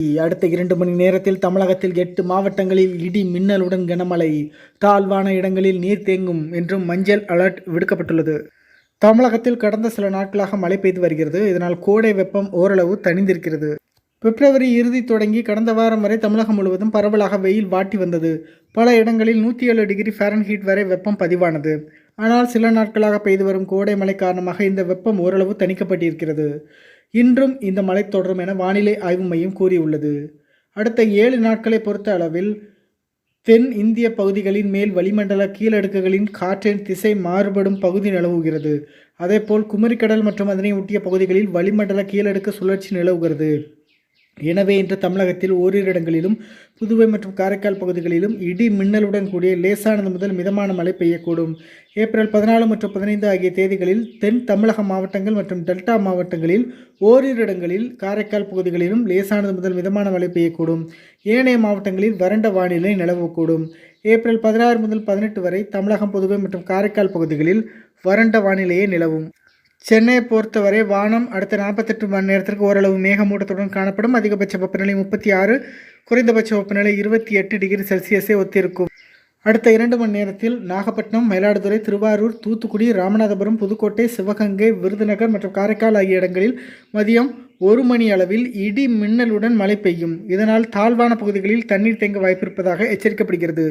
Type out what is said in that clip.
அடுத்த இரண்டு மணி நேரத்தில் தமிழகத்தில் எட்டு மாவட்டங்களில் இடி மின்னலுடன் கனமழை. தாழ்வான இடங்களில் நீர் தேங்கும் என்றும் மஞ்சள் அலர்ட் விடுக்கப்பட்டுள்ளது. தமிழகத்தில் கடந்த சில நாட்களாக மழை பெய்து வருகிறது. இதனால் கோடை வெப்பம் ஓரளவு தணிந்திருக்கிறது. பிப்ரவரி இறுதி தொடங்கி கடந்த வாரம் வரை தமிழகம் முழுவதும் பரவலாக வெயில் வாட்டி வந்தது. பல இடங்களில் நூற்றி ஏழு டிகிரி ஃபாரன்ஹீட் வரை வெப்பம் பதிவானது. ஆனால் சில நாட்களாக பெய்து வரும் கோடை மழை காரணமாக இந்த வெப்பம் ஓரளவு தணிக்கப்பட்டிருக்கிறது. இன்றும் இந்த மழை தொடரும் என வானிலை ஆய்வு மையம் கூறியுள்ளது. அடுத்த ஏழு நாட்களை பொறுத்த அளவில் தென் இந்திய பகுதிகளின் மேல் வளிமண்டல கீழடுக்குகளின் காற்றின் திசை மாறுபடும் பகுதி நிலவுகிறது. அதேபோல் குமரிக்கடல் மற்றும் அதனை ஒட்டிய பகுதிகளில் வளிமண்டல கீழடுக்கு சுழற்சி நிலவுகிறது. எனவே இன்று தமிழகத்தில் ஓரிரு இடங்களிலும் புதுவை மற்றும் காரைக்கால் பகுதிகளிலும் இடி மின்னலுடன் கூடிய லேசானது முதல் மிதமான மழை பெய்யக்கூடும். ஏப்ரல் பதினாலு மற்றும் பதினைந்து ஆகிய தேதிகளில் தென் தமிழக மாவட்டங்கள் மற்றும் டெல்டா மாவட்டங்களில் ஓரிரு இடங்களில் காரைக்கால் பகுதிகளிலும் லேசானது முதல் மிதமான மழை பெய்யக்கூடும். ஏனைய மாவட்டங்களில் வறண்ட வானிலை நிலவக்கூடும். ஏப்ரல் பதினாறு முதல் பதினெட்டு வரை தமிழகம் புதுவை மற்றும் காரைக்கால் பகுதிகளில் வறண்ட வானிலையே நிலவும். சென்னையை பொறுத்தவரை வானம் அடுத்த நாற்பத்தெட்டு மணி நேரத்திற்கு ஓரளவு மேகமூட்டத்துடன் காணப்படும். அதிகபட்ச வெப்பநிலை முப்பத்தி ஆறு குறைந்தபட்ச வெப்பநிலை இருபத்தி எட்டு டிகிரி செல்சியஸை ஒத்திருக்கும். அடுத்த இரண்டு மணி நேரத்தில் நாகப்பட்டினம் மயிலாடுதுறை திருவாரூர் தூத்துக்குடி ராமநாதபுரம் புதுக்கோட்டை சிவகங்கை விருதுநகர் மற்றும் காரைக்கால் ஆகிய இடங்களில் மதியம் ஒரு மணி அளவில் இடி மின்னலுடன் மழை பெய்யும். இதனால் தாழ்வான பகுதிகளில் தண்ணீர் தேங்க வாய்ப்பிருப்பதாக எச்சரிக்கப்படுகிறது.